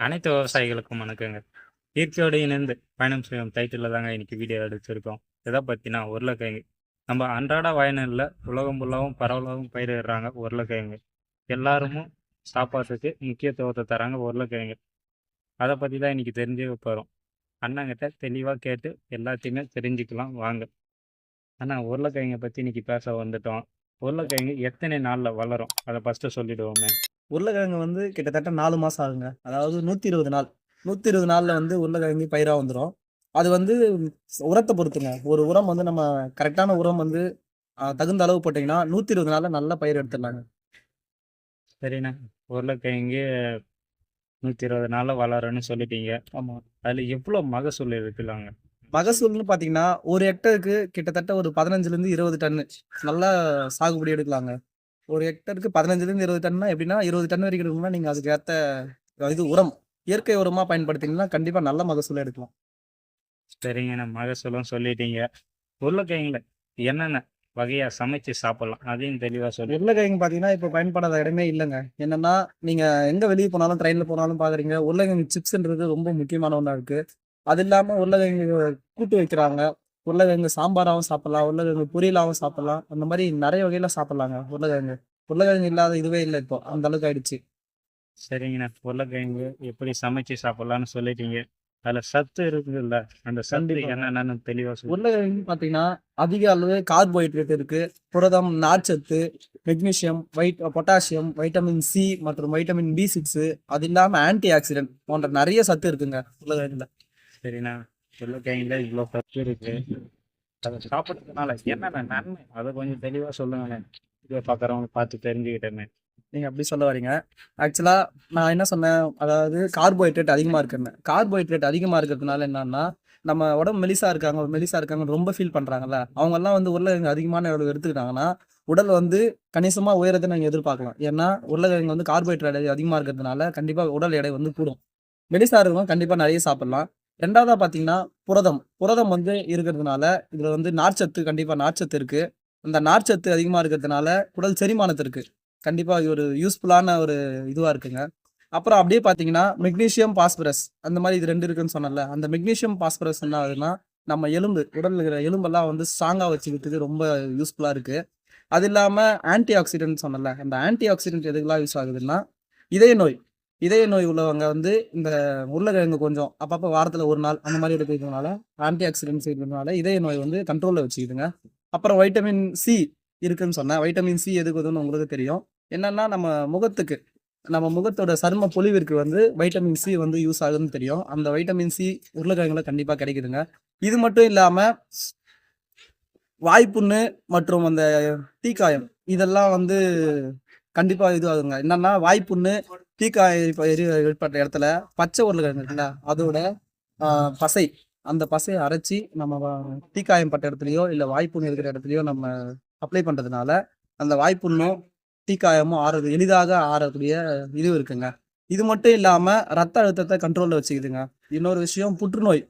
அனைத்து விவசாயிகளுக்கும் வணக்கங்க. இயற்கையோடு இணைந்து பயணம் செய்யும் டைட்டில் தாங்க இன்னைக்கு வீடியோ எடுத்திருக்கோம். எதை பற்றினா உருளைக்கிழங்கு. நம்ம அன்றாட வயலில் உலகம் ஃபுல்லாகவும் பரவலாகவும் பயிரிடுறாங்க உருளைக்கிழங்கு. எல்லாருமே சாப்பாட்டுக்கு முக்கியத்துவத்தை தராங்க உருளைக்கிழங்கு. அதை பற்றி தான் இன்னைக்கு தெரிஞ்சுக்க போகிறோம் அண்ணங்கிட்ட தெளிவாக கேட்டு எல்லாத்தையுமே தெரிஞ்சுக்கலாம் வாங்க. அண்ணா உருளைக்கிழங்கை பற்றி இன்னைக்கு பேச வந்துட்டோம். உருளைக்கிழங்கு எத்தனை நாளில் வளரும்? அதை ஃபஸ்ட்டு சொல்லிடுவோமே. உருளைக்கிழங்கு வந்து கிட்டத்தட்ட நாலு மாதம் ஆகுங்க. அதாவது நூற்றி இருபது நாள். நூற்றி இருபது நாளில் வந்து உருளைக்கிழங்கு பயிராக வந்துடும் அது வந்து உரத்தை பொறுத்துங்க. ஒரு உரம் வந்து நம்ம கரெக்டான உரம் வந்து தகுந்த அளவு போட்டிங்கன்னா நூற்றி இருபது நாளில் நல்ல பயிர் எடுத்துடலாங்க. சரிண்ணா. உருளைக்கிழங்கு நூற்றி இருபது நாளில் வளரும்னு சொல்லிட்டீங்க. ஆமாம் அதில் எவ்வளோ மகசூல் இருக்குலாங்க? மகசூல்னு பார்த்தீங்கன்னா ஒரு ஹெக்டருக்கு கிட்டத்தட்ட ஒரு பதினஞ்சுலேருந்து இருபது டன்னு. நல்லா சாகுபடி எடுக்கலாங்க. ஒரு ஹெக்டருக்கு பதினஞ்சுலேருந்து இருபது டன்னா எப்படின்னா இருபது டன் வரைக்கும் எடுக்கணும்னா நீங்கள் அதுக்கு ஏற்ற இது உரம் இயற்கை உரமாக பயன்படுத்தினீங்கன்னா கண்டிப்பாக நல்ல மகசூல் எடுக்கலாம். சரிங்கண்ணா மகசூலும் சொல்லிட்டீங்க. உருளைக்கிழங்குல என்னென்ன வகையாக சமைச்சு சாப்பிட்லாம்? அதையும் தெளிவாக சொல்லி. உருளைக்கிழங்கு பார்த்தீங்கன்னா இப்போ பயன்படாத இடமே இல்லைங்க. என்னன்னா நீங்க எங்க வெளியே போனாலும் ட்ரெயின்ல போனாலும் பாக்குறீங்க உருளைக்கிழங்கு சிப்ஸ்ன்றது ரொம்ப முக்கியமான ஒன்றா இருக்கு. அது இல்லாம உருளைக்கிழங்கு கூட்டு வைக்கிறாங்க. உருளைக்கிழங்கு சாம்பாராகவும் சாப்பிடலாம் உருளைக்கிழங்கு பொரியலாகவும் சாப்பிடலாம். அந்த மாதிரி நிறைய வகையில சாப்பிடலாங்க உருளைக்கிழங்கு. உருளைக்கிழங்கு இல்லாத இதுவே இல்லை இப்போ. அந்த அளவுக்கு ஆயிடுச்சு. சரிங்கண்ணா. உருளைக்கிழங்கு எப்படி சமைச்சு சாப்பிட்லான்னு சொல்லிட்டீங்க. அதில் சத்து இருக்குல்ல அந்த சத்து. என்னென்னு சொல்லி. உருளைக்கிழங்கு பார்த்தீங்கன்னா அதிக அளவு கார்போஹைட்ரேட் இருக்கு. புரதம் நார்ச்சத்து மெக்னீசியம் வைட் பொட்டாசியம் வைட்டமின் சி மற்றும் வைட்டமின் பி சிக்ஸ் அது இல்லாம ஆன்டி ஆக்சிடென்ட் போன்ற நிறைய சத்து இருக்குங்க உருளைக்கிழங்குல. சரிண்ணா. உருளைக்கிழங்குல இவ்வளோ சத்து இருக்கு. அதை சாப்பிட்றதுனால என்னென்ன நன்மை? அதை கொஞ்சம் தெளிவாக சொல்லுங்களேன். இதை பார்க்குறவங்க பார்த்து தெரிஞ்சுக்கிட்டேன்னு. நீங்கள் அப்படி சொல்ல வரீங்க. ஆக்சுவலா நான் என்ன சொன்னேன்? அதாவது கார்போஹைட்ரேட் அதிகமாக இருக்குன்னு. கார்போஹைட்ரேட் அதிகமாக இருக்கிறதுனால என்னன்னா நம்ம உடம்பு மெலிசா இருக்காங்க மெலிசா இருக்காங்க ரொம்ப ஃபீல் பண்ணுறாங்கல்ல அவங்கெல்லாம் வந்து உருளைக்கிழங்கு அதிகமான அளவு எடுத்துக்கிட்டாங்கன்னா உடல் வந்து கணிசமாக உயரத்தை நாங்கள் எதிர்பார்க்கலாம். ஏன்னா உருளைக்கிழங்கு வந்து கார்போஹைட்ரேட் அதிகமாக இருக்கிறதுனால கண்டிப்பாக உடல் எடை வந்து கூடும். மெலிசா இருக்கவங்க கண்டிப்பாக நிறைய சாப்பிட்லாம். ரெண்டாவதாக பார்த்தீங்கன்னா புரதம். புரதம் வந்து இருக்கிறதுனால இதில் வந்து நார்ச்சத்து கண்டிப்பாக நார்ச்சத்து இருக்குது அந்த நார்ச்சத்து அதிகமாக இருக்கிறதுனால உடல் செரிமானத்திற்கு கண்டிப்பாக இது ஒரு யூஸ்ஃபுல்லான ஒரு இதுவாக இருக்குங்க. அப்புறம் அப்படியே பார்த்தீங்கன்னா மெக்னீஷியம் பாஸ்பரஸ் அந்த மாதிரி இது ரெண்டு இருக்குன்னு சொன்னல அந்த மெக்னீஷியம் பாஸ்பரஸ் என்ன ஆகுதுன்னா நம்ம எலும்பு உடல் இருக்கிற எலும்பெல்லாம் வந்து ஸ்ட்ராங்காக வச்சுக்கிறதுக்கு ரொம்ப யூஸ்ஃபுல்லாக இருக்குது அது இல்லாமல் ஆன்டி ஆக்சிடென்ட் சொன்னல அந்த ஆன்டி ஆக்சிடென்ட் எதுக்கெல்லாம் யூஸ் ஆகுதுன்னா இதய நோய். இதய நோய் உள்ளவங்க வந்து இந்த உருளைக்கிழங்கு கொஞ்சம் அப்பப்போ வாரத்தில் ஒரு நாள் அந்த மாதிரி எடுத்துக்கிறதுனால ஆன்டி ஆக்சிடென்ட்ஸ் இருக்கிறதுனால இதய நோய் வந்து கண்ட்ரோலில் வச்சுக்கிதுங்க. அப்புறம் வைட்டமின் சி இருக்குன்னு சொன்னேன் வைட்டமின் சி எதுக்குதுன்னு உங்களுக்கு தெரியும். என்னன்னா நம்ம முகத்துக்கு நம்ம முகத்தோட சரும பொலிவிற்கு வந்து வைட்டமின் சி வந்து யூஸ் ஆகுதுன்னு தெரியும். அந்த வைட்டமின் சி உருளைக்கிழங்குல கண்டிப்பாக கிடைக்குதுங்க. இது மட்டும் இல்லாமல் வாய்ப்புண்ணு மற்றும் அந்த தீக்காயம் இதெல்லாம் வந்து கண்டிப்பாக இது ஆகுங்க. என்னன்னா வாய்ப்புண்ணு தீக்காயம் இப்ப எரி- ஏற்பட்ட இடத்துல பச்சை உருளைக்கிழங்கு இருக்குல்ல அதோட பசை. அந்த பசையை அரைச்சி நம்ம தீக்காயம் பட்ட இடத்துலையோ இல்லை வாய்ப்புண்ணு இருக்கிற இடத்துலையோ நம்ம அப்ளை பண்ணுறதுனால அந்த வாய்ப்புண்ணும் தீக்காயமும் ஆறது எளிதாக ஆறக்கூடிய இது இருக்குங்க. இது மட்டும் இல்லாமல் ரத்த அழுத்தத்தை கண்ட்ரோலில் வச்சுக்குதுங்க. இன்னொரு விஷயம் புற்றுநோய்.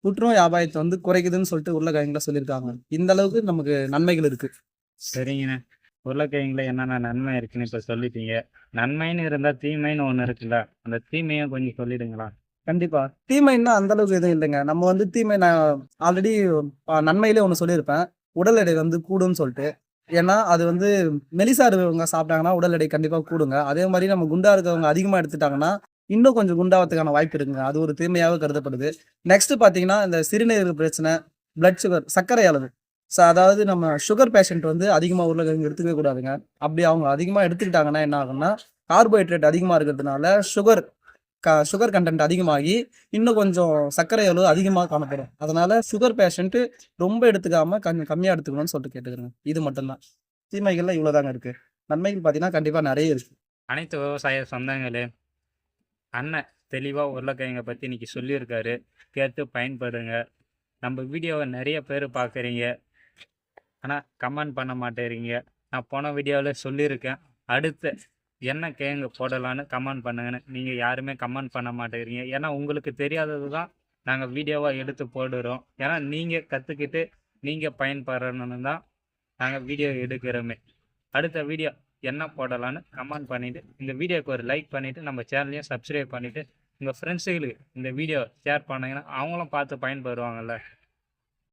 புற்றுநோய் அபாயத்தை வந்து குறைக்குதுன்னு சொல்லிட்டு உருளைக்கிழங்குல சொல்லியிருக்காங்க. இந்த அளவுக்கு நமக்கு நன்மைகள் இருக்கு. சரிங்கண்ணே. உருளைக்கிழங்குல என்னென்ன நன்மை இருக்குன்னு இப்போ சொல்லிட்டீங்க. நன்மைன்னு இருந்தால் தீமைன்னு ஒன்று இருக்குல்ல. அந்த தீமையும் கொஞ்சம் சொல்லிடுங்களா? கண்டிப்பா. தீமைன்னா அந்த அளவுக்கு எதுவும் இல்லைங்க. நம்ம வந்து தீமை நான் ஆல்ரெடி நன்மையிலே ஒன்று சொல்லியிருப்பேன். உடல் எடை வந்து கூடும்னு சொல்லிட்டு. ஏன்னா அது வந்து மெலிசா இருக்கிறவங்க சாப்பிட்டாங்கன்னா உடல் எடை கண்டிப்பாக கூடுங்க. அதே மாதிரி நம்ம குண்டா இருக்கிறவங்க அதிகமாக எடுத்துட்டாங்கன்னா இன்னும் கொஞ்சம் குண்டாவதுக்கான வாய்ப்பு இருக்குங்க. அது ஒரு தீமையாக கருதப்படுது. நெக்ஸ்ட் பார்த்தீங்கன்னா இந்த சிறுநீரக பிரச்சனை பிளட் சுகர் சர்க்கரை அளவு. ஸோ அதாவது நம்ம சுகர் பேஷண்ட் வந்து அதிகமாக உருளைக்கிழங்கு எடுத்துக்கவே கூடாதுங்க. அப்படி அவங்க அதிகமாக எடுத்துக்கிட்டாங்கன்னா என்ன ஆகும்னா கார்போஹைட்ரேட் அதிகமாக இருக்கிறதுனால சுகர் க சுகர் கண்டென்ட் அதிகமாகி இன்னும் கொஞ்சம் சர்க்கரை அளவு அதிகமாக காணப்படும். அதனால சுகர் பேஷண்ட்டு ரொம்ப எடுத்துக்காம கொஞ்சம் கம்மியாக எடுத்துக்கணும்னு சொல்லிட்டு கேட்டுக்கிறேங்க. இது மட்டும்தான். தீமைகள்லாம் இவ்வளோதாங்க இருக்குது நன்மைகள் பார்த்தீங்கன்னா கண்டிப்பாக நிறைய இருக்குது அனைத்து விவசாய சொந்தங்களே அண்ணன் தெளிவாக உருளைக்கிழங்கை பற்றி இன்னைக்கு சொல்லியிருக்காரு. கேட்டு பயன்படுங்க. நம்ம வீடியோவை நிறைய பேர் பார்க்குறீங்க ஆனால் கமெண்ட் பண்ண மாட்டேறீங்க. நான் போன வீடியோவில் சொல்லியிருக்கேன். அடுத்து என்ன கேங்க போடலான்னு கமெண்ட் பண்ணுங்கன்னு. நீங்கள் யாருமே கமெண்ட் பண்ண மாட்டேங்கிறீங்க ஏன்னா உங்களுக்கு தெரியாதது தான் நாங்கள் வீடியோவாக எடுத்து போடுறோம். ஏன்னா நீங்கள் கற்றுக்கிட்டு நீங்கள் பயன்பெறணும்னு தான் நாங்கள் வீடியோ எடுக்கிறோமே. அடுத்த வீடியோ என்ன போடலான்னு கமெண்ட் பண்ணிவிட்டு இந்த வீடியோக்கு ஒரு லைக் பண்ணிவிட்டு நம்ம சேனலையும் சப்ஸ்கிரைப் பண்ணிவிட்டு உங்கள் ஃப்ரெண்ட்ஸுகளுக்கு இந்த வீடியோ ஷேர் பண்ணிங்கன்னா அவங்களும் பார்த்து பயன்பெறுவாங்கள்ல